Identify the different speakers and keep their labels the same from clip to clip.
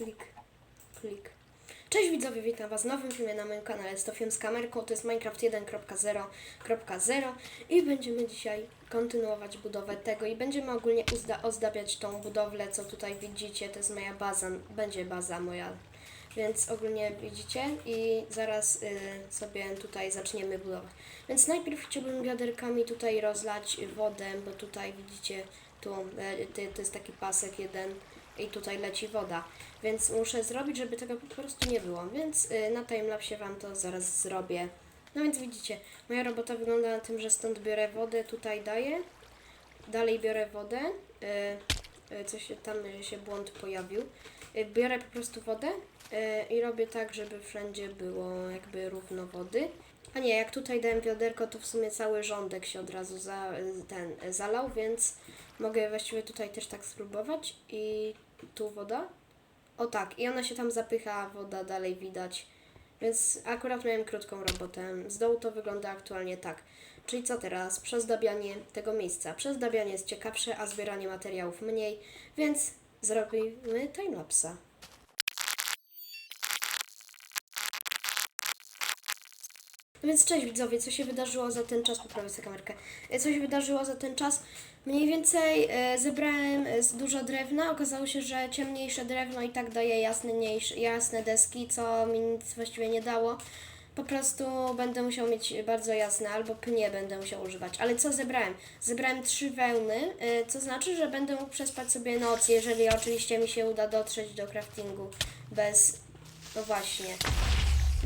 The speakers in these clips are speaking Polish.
Speaker 1: klik, klik. Cześć widzowie, witam Was w nowym filmie na moim kanale. Jest to film z kamerką, to jest Minecraft 1.0.0 i będziemy dzisiaj kontynuować budowę tego i będziemy ogólnie ozdabiać tą budowlę, co tutaj widzicie, to jest moja baza, będzie baza moja. Więc ogólnie widzicie i zaraz y, sobie tutaj zaczniemy budować. Więc najpierw chciałbym wiaderkami tutaj rozlać wodę, bo tutaj widzicie, tu ty- to jest taki pasek jeden i tutaj leci woda. Więc muszę zrobić, żeby tego po prostu nie było. Więc y, na timelapsie Wam to zaraz zrobię. No więc widzicie, moja robota wygląda na tym, że stąd biorę wodę, tutaj daję. Dalej biorę wodę. Y, y, coś tam się błąd pojawił. Y, biorę po prostu wodę y, i robię tak, żeby wszędzie było jakby równo wody. A nie, jak tutaj dałem wiaderko, to w sumie cały rządek się od razu za, ten zalał, więc mogę właściwie tutaj też tak spróbować. I tu woda. O tak, i ona się tam zapycha, woda dalej widać. Więc akurat miałem krótką robotę. Z dołu to wygląda aktualnie tak. Czyli co teraz? Przezdabianie tego miejsca. Przezdabianie jest ciekawsze, a zbieranie materiałów mniej, więc zrobimy timelapsa. Więc cześć widzowie, co się wydarzyło za ten czas? Poprawię sobie kamerkę. E, Co się wydarzyło za ten czas? Mniej więcej e, zebrałem e, dużo drewna. Okazało się, że ciemniejsze drewno i tak daje jasniejsze, jasne deski, co mi nic właściwie nie dało. Po prostu będę musiał mieć bardzo jasne, albo pnie będę musiał używać. Ale co zebrałem? Zebrałem trzy wełny, e, co znaczy, że będę mógł przespać sobie noc, jeżeli oczywiście mi się uda dotrzeć do craftingu bez... No właśnie.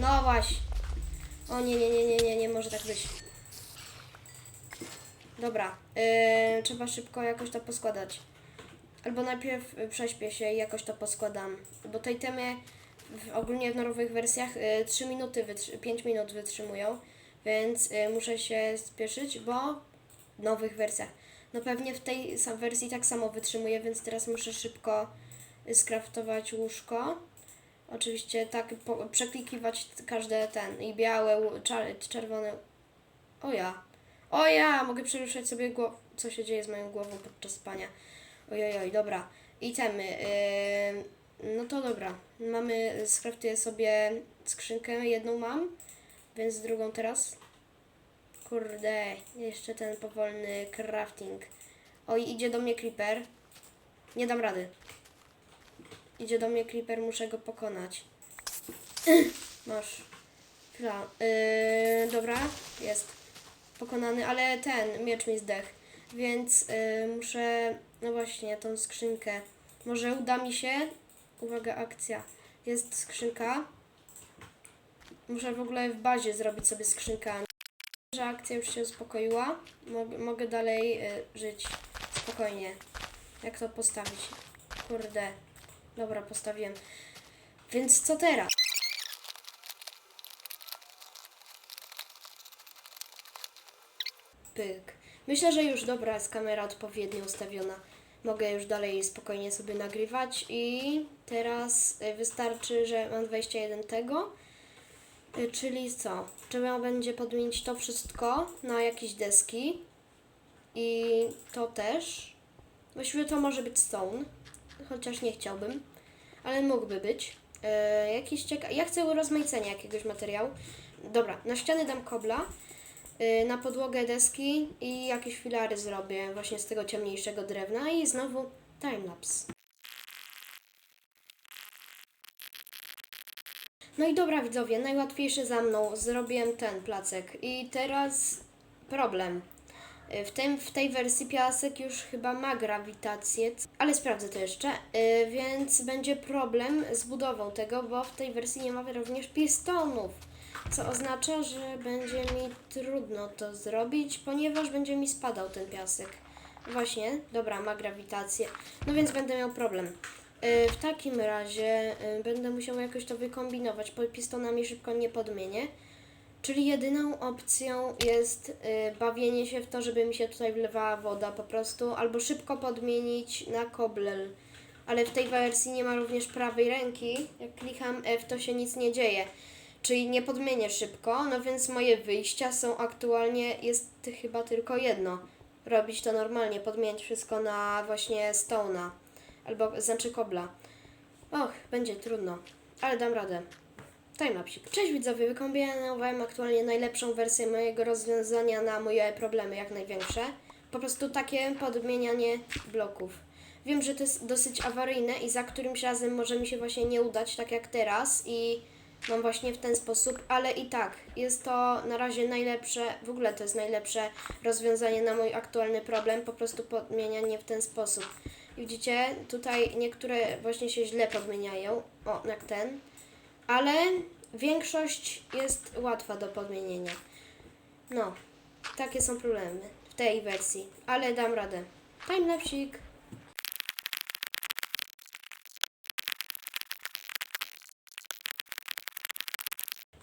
Speaker 1: No właśnie. O nie, nie, nie, nie, nie, nie może tak być. Dobra, yy, trzeba szybko jakoś to poskładać. Albo najpierw prześpię się i jakoś to poskładam. Bo tej temy w, ogólnie w nowych wersjach y, 3 minuty, wytrzy- 5 minut wytrzymują, więc y, muszę się spieszyć, bo w nowych wersjach. No pewnie w tej wersji tak samo wytrzymuje, więc teraz muszę szybko skraftować łóżko. Oczywiście tak po, przeklikiwać każde ten i białe, czar, czerwone. O ja. O ja! Mogę przeruszać sobie głowę. Co się dzieje z moją głową podczas spania. Ojojoj, dobra. Itemy. Yy, no to dobra. Mamy, skraftuję sobie skrzynkę. Jedną mam, więc drugą teraz. Kurde, jeszcze ten powolny crafting. Oj, idzie do mnie creeper. Nie dam rady. Idzie do mnie creeper, muszę go pokonać. Masz. Yy, dobra, jest. Pokonany, ale ten miecz mi zdech. Więc yy, muszę. No właśnie, tą skrzynkę. Może uda mi się. Uwaga, akcja. Jest skrzynka. Muszę w ogóle w bazie zrobić sobie nie- Że akcja już się uspokoiła. Mogę, mogę dalej y, żyć spokojnie. Jak to postawić? Kurde. Dobra, postawiłem. Więc co teraz? Pyk. Myślę, że już dobra jest kamera odpowiednio ustawiona. Mogę już dalej spokojnie sobie nagrywać i teraz y, wystarczy, że mam 21 tego. Y, Czyli co? Trzeba będzie podmienić to wszystko na jakieś deski. I to też. Właściwie to może być stone, chociaż nie chciałbym, ale mógłby być. E, jakiś cieka- Ja chcę urozmaicenia jakiegoś materiału. Dobra, na ściany dam kobla, e, na podłogę deski i jakieś filary zrobię właśnie z tego ciemniejszego drewna i znowu timelapse. No i dobra widzowie, najłatwiejsze za mną. Zrobiłem ten placek i teraz problem. Y, W, tym, w tej wersji piasek już chyba ma grawitację, ale sprawdzę to jeszcze, y, więc będzie problem z budową tego, bo w tej wersji nie ma również pistonów, co oznacza, że będzie mi trudno to zrobić, ponieważ będzie mi spadał ten piasek. Właśnie, dobra, ma grawitację, no więc będę miał problem. Y, W takim razie będę musiał jakoś to wykombinować, bo pistonami szybko nie podmienię. Czyli jedyną opcją jest y, bawienie się w to, żeby mi się tutaj wlewała woda po prostu, albo szybko podmienić na koblel. Ale w tej wersji nie ma również prawej ręki. Jak klikam F, to się nic nie dzieje. Czyli nie podmienię szybko, no więc moje wyjścia są aktualnie, jest chyba tylko jedno. Robić to normalnie, podmieniać wszystko na właśnie stone'a, albo znaczy kobla. Och, będzie trudno, ale dam radę. Timelapsik. Cześć widzowie, wykombinowałem aktualnie najlepszą wersję mojego rozwiązania na moje problemy, jak największe. Po prostu takie podmienianie bloków. Wiem, że to jest dosyć awaryjne i za którymś razem może mi się właśnie nie udać, tak jak teraz i mam właśnie w ten sposób, ale i tak, jest to na razie najlepsze, w ogóle to jest najlepsze rozwiązanie na mój aktualny problem, po prostu podmienianie w ten sposób. I widzicie, tutaj niektóre właśnie się źle podmieniają, o, jak ten, ale większość jest łatwa do podmienienia. No, takie są problemy w tej wersji, ale dam radę. Timelapsik.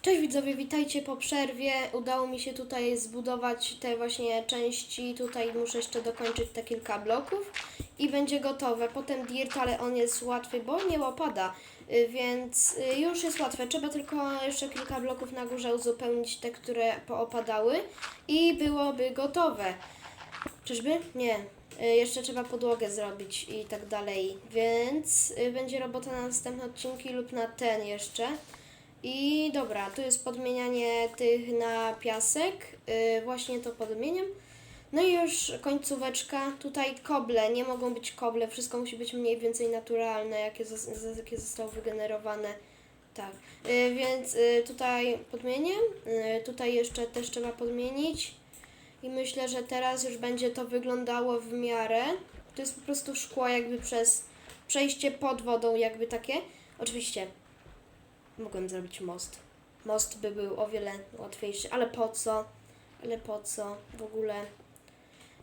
Speaker 1: Cześć widzowie, witajcie po przerwie. Udało mi się tutaj zbudować te właśnie części. Tutaj muszę jeszcze dokończyć te kilka bloków i będzie gotowe. Potem dirt, ale on jest łatwy, bo nie opada, y, więc y, już jest łatwe. Trzeba tylko jeszcze kilka bloków na górze uzupełnić te, które poopadały i byłoby gotowe. Czyżby? Nie. Y, Jeszcze trzeba podłogę zrobić i tak dalej, więc będzie robota na następne odcinki lub na ten jeszcze. I dobra, tu jest podmienianie tych na piasek. Yy, właśnie to podmieniam. No i już końcóweczka. Tutaj koble, nie mogą być koble, wszystko musi być mniej więcej naturalne, jakie, zos- z- jakie zostało wygenerowane. Tak, yy, więc yy, tutaj podmienię. Yy, tutaj jeszcze też trzeba podmienić. I myślę, że teraz już będzie to wyglądało w miarę. To jest po prostu szkło jakby przez przejście pod wodą, jakby takie. Oczywiście mogłem zrobić most. Most by był o wiele łatwiejszy, ale po co? Ale po co? W ogóle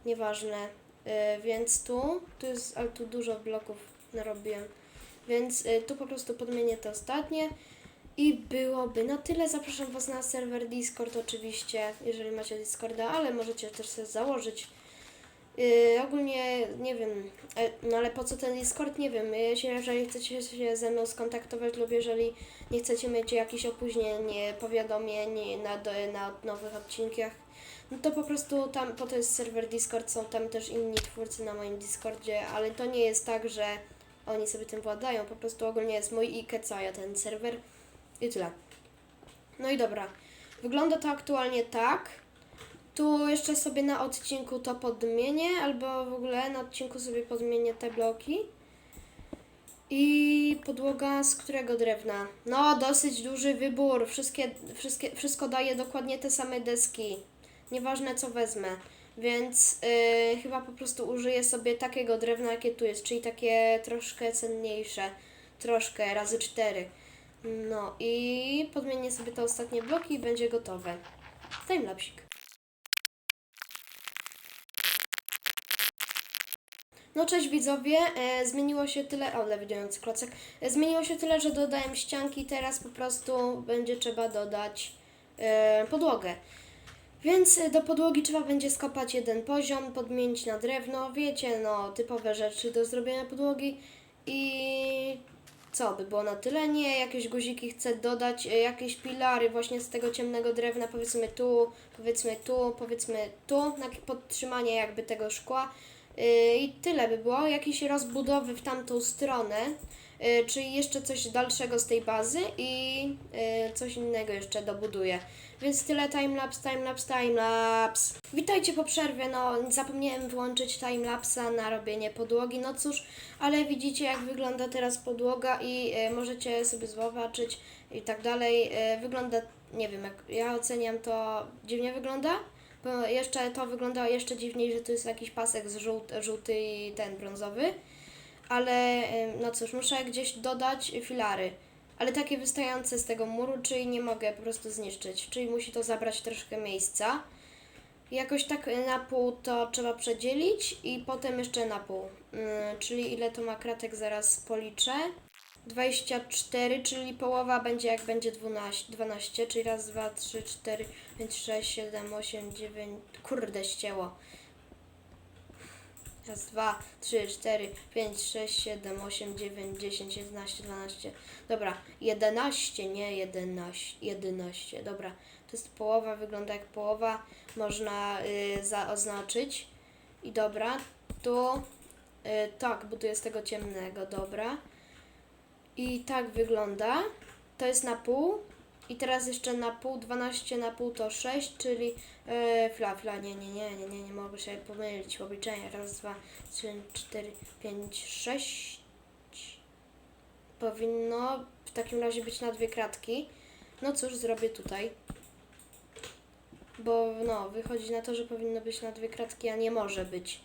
Speaker 1: nieważne. Yy, więc tu, tu jest, ale tu dużo bloków narobiłem. Więc yy, tu po prostu podmienię te ostatnie. I byłoby na tyle. Zapraszam Was na serwer Discord oczywiście, jeżeli macie Discorda, ale możecie też sobie założyć. Yy, ogólnie nie wiem, e, no ale po co ten Discord? Nie wiem. Jeśli, jeżeli chcecie się ze mną skontaktować lub jeżeli nie chcecie mieć jakichś opóźnień, nie, powiadomień na, do, na nowych odcinkach, no to po prostu tam, po to jest serwer Discord, są tam też inni twórcy na moim Discordzie, ale to nie jest tak, że oni sobie tym władają, po prostu ogólnie jest mój i Kecaja ten serwer i tyle. No i dobra, wygląda to aktualnie tak. Tu jeszcze sobie na odcinku to podmienię, albo w ogóle na odcinku sobie podmienię te bloki. I podłoga z którego drewna? No, dosyć duży wybór. Wszystkie, wszystkie, wszystko daje dokładnie te same deski. Nieważne co wezmę. Więc yy, chyba po prostu użyję sobie takiego drewna, jakie tu jest, czyli takie troszkę cenniejsze. Troszkę, razy cztery. No i podmienię sobie te ostatnie bloki i będzie gotowe. Timelapsik. No cześć widzowie, e, zmieniło się tyle, o lewidujący klocek, e, zmieniło się tyle, że dodałem ścianki, teraz po prostu będzie trzeba dodać e, podłogę. Więc e, do podłogi trzeba będzie skopać jeden poziom, podmienić na drewno, wiecie, no typowe rzeczy do zrobienia podłogi i co by było na tyle? Nie, jakieś guziki chcę dodać, e, jakieś pilary właśnie z tego ciemnego drewna, powiedzmy tu, powiedzmy tu, powiedzmy tu, na podtrzymanie jakby tego szkła. Yy, I tyle by było. Jakieś rozbudowy w tamtą stronę, yy, czyli jeszcze coś dalszego z tej bazy i yy, coś innego jeszcze dobuduję. Więc tyle timelapse, timelapse, timelapse. Witajcie po przerwie. No, zapomniałem włączyć timelapsa na robienie podłogi. No cóż, ale widzicie jak wygląda teraz podłoga i możecie sobie zobaczyć i tak dalej. Wygląda, nie wiem, jak ja oceniam to dziwnie wygląda. Bo jeszcze to wygląda jeszcze dziwniej, że tu jest jakiś pasek z żółty, żółty i ten brązowy. Ale no cóż, muszę gdzieś dodać filary. Ale takie wystające z tego muru, czyli nie mogę po prostu zniszczyć. Czyli musi to zabrać troszkę miejsca. Jakoś tak na pół to trzeba przedzielić i potem jeszcze na pół. Yy, czyli ile to ma kratek zaraz policzę. 24, czyli połowa będzie jak będzie 12, 12 czyli raz, dwa, trzy, cztery, pięć, sześć, siedem, osiem, dziewięć, kurde ścięło. Raz, dwa, trzy, cztery, pięć, sześć, siedem, osiem, dziewięć, dziesięć, jedenaście, dwanaście. Dobra, 11, nie 11, 11. Dobra, to jest połowa, wygląda jak połowa. Można y, zaoznaczyć. I dobra, tu, y, tak, buduję z tego ciemnego, dobra. I tak wygląda. To jest na pół. I teraz jeszcze na pół, 12 na pół to 6, czyli e, fla, fla, nie, nie, nie, nie, nie, nie mogę się pomylić w. Raz, dwa, trzy, cztery, pięć, sześć. Powinno w takim razie być na dwie kratki. No cóż, zrobię tutaj. Bo no, wychodzi na to, że powinno być na dwie kratki, a nie może być.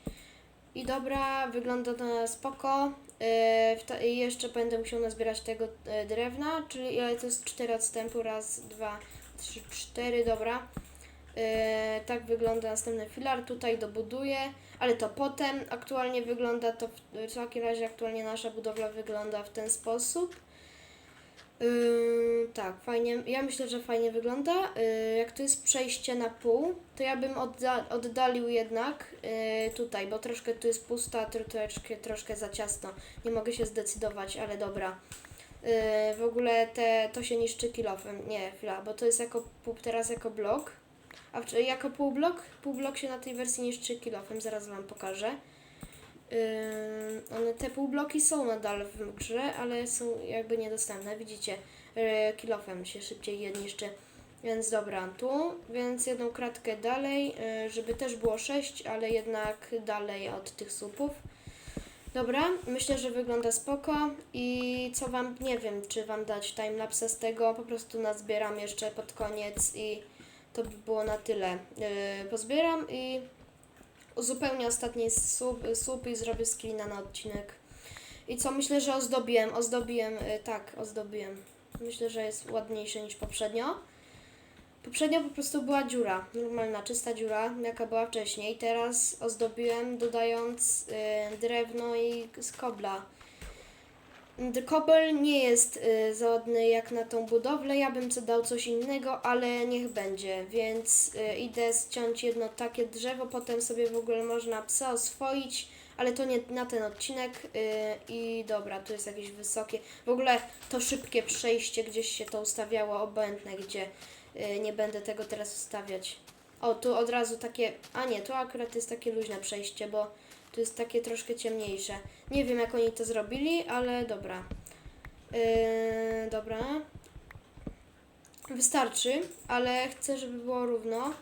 Speaker 1: I dobra, wygląda to na spoko. To, I jeszcze będę musiał nazbierać tego e, drewna, czyli ile to jest 4 odstępu, raz, dwa, trzy, cztery, dobra. Yy, tak wygląda następny filar, tutaj dobuduję, ale to potem aktualnie wygląda to, w, w takim razie aktualnie nasza budowla wygląda w ten sposób. Yy, tak, fajnie. Ja myślę, że fajnie wygląda. Yy, jak to jest przejście na pół, to ja bym odda- oddalił jednak yy, tutaj, bo troszkę tu jest pusta, tro- troszkę, za ciasno. Nie mogę się zdecydować, ale dobra. Yy, w ogóle te, to się niszczy kilofem. Nie, chwila, bo to jest jako teraz jako blok. A jako półblok? Półblok się na tej wersji niszczy kilofem, zaraz Wam pokażę. Yy, one, te półbloki są nadal w grze, ale są jakby niedostępne. Widzicie, yy, kilofem się szybciej je niszczy. Więc dobra, tu, więc jedną kratkę dalej, yy, żeby też było 6, ale jednak dalej od tych słupów. Dobra, myślę, że wygląda spoko i co Wam, nie wiem, czy Wam dać timelapse z tego, po prostu nazbieram jeszcze pod koniec i to by było na tyle. Yy, pozbieram i uzupełnię ostatni słup, i zrobię screena na odcinek. I co, myślę, że ozdobiłem, ozdobiłem, y, tak, ozdobiłem. Myślę, że jest ładniejsze niż poprzednio. Poprzednio po prostu była dziura, normalna, czysta dziura, jaka była wcześniej. Teraz ozdobiłem dodając y, drewno i z kobla. D- Kobel nie jest y, jak na tą budowlę, ja bym co dał coś innego, ale niech będzie, więc y, idę ściąć jedno takie drzewo, potem sobie w ogóle można psa oswoić, ale to nie na ten odcinek. Y, i dobra, tu jest jakieś wysokie, w ogóle to szybkie przejście, gdzieś się to ustawiało, obojętne gdzie, y, nie będę tego teraz ustawiać. O, tu od razu takie, a nie, tu akurat jest takie luźne przejście, bo tu jest takie troszkę ciemniejsze. Nie wiem, jak oni to zrobili, ale dobra. Yy, dobra. Wystarczy, ale chcę, żeby było równo.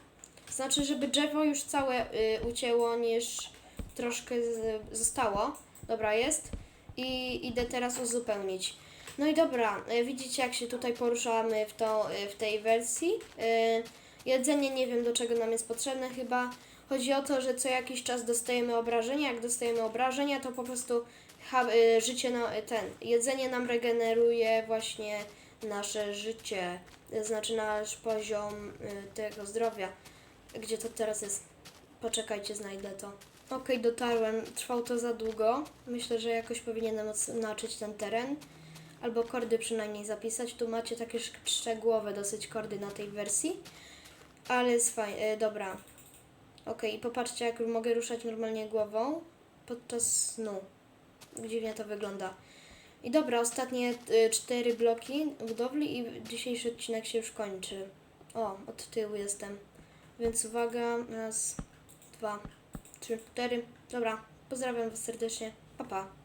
Speaker 1: Znaczy, żeby drzewo już całe y, ucięło, niż troszkę z, zostało. Dobra, jest. I idę teraz uzupełnić. No i dobra, y, widzicie jak się tutaj poruszamy w, to, y, w tej wersji. Y, jedzenie nie wiem do czego nam jest potrzebne chyba. Chodzi o to, że co jakiś czas dostajemy obrażenia. Jak dostajemy obrażenia, to po prostu y, życie, y, ten, jedzenie nam regeneruje właśnie nasze życie, y, znaczy nasz poziom tego zdrowia. Gdzie to teraz jest? Poczekajcie, znajdę to. Okej, dotarłem. Trwało to za długo. Myślę, że jakoś powinienem oznaczyć ten teren. Albo kordy przynajmniej zapisać. Tu macie takie szczegółowe dosyć kordy na tej wersji. Ale jest fajnie. Dobra. Okej, i popatrzcie, jak mogę ruszać normalnie głową podczas snu. Dziwnie to wygląda. I dobra, ostatnie y, cztery bloki budowli i dzisiejszy odcinek się już kończy. O, od tyłu jestem. Więc uwaga, raz, dwa, trzy, cztery. Dobra, pozdrawiam Was serdecznie. Pa, pa.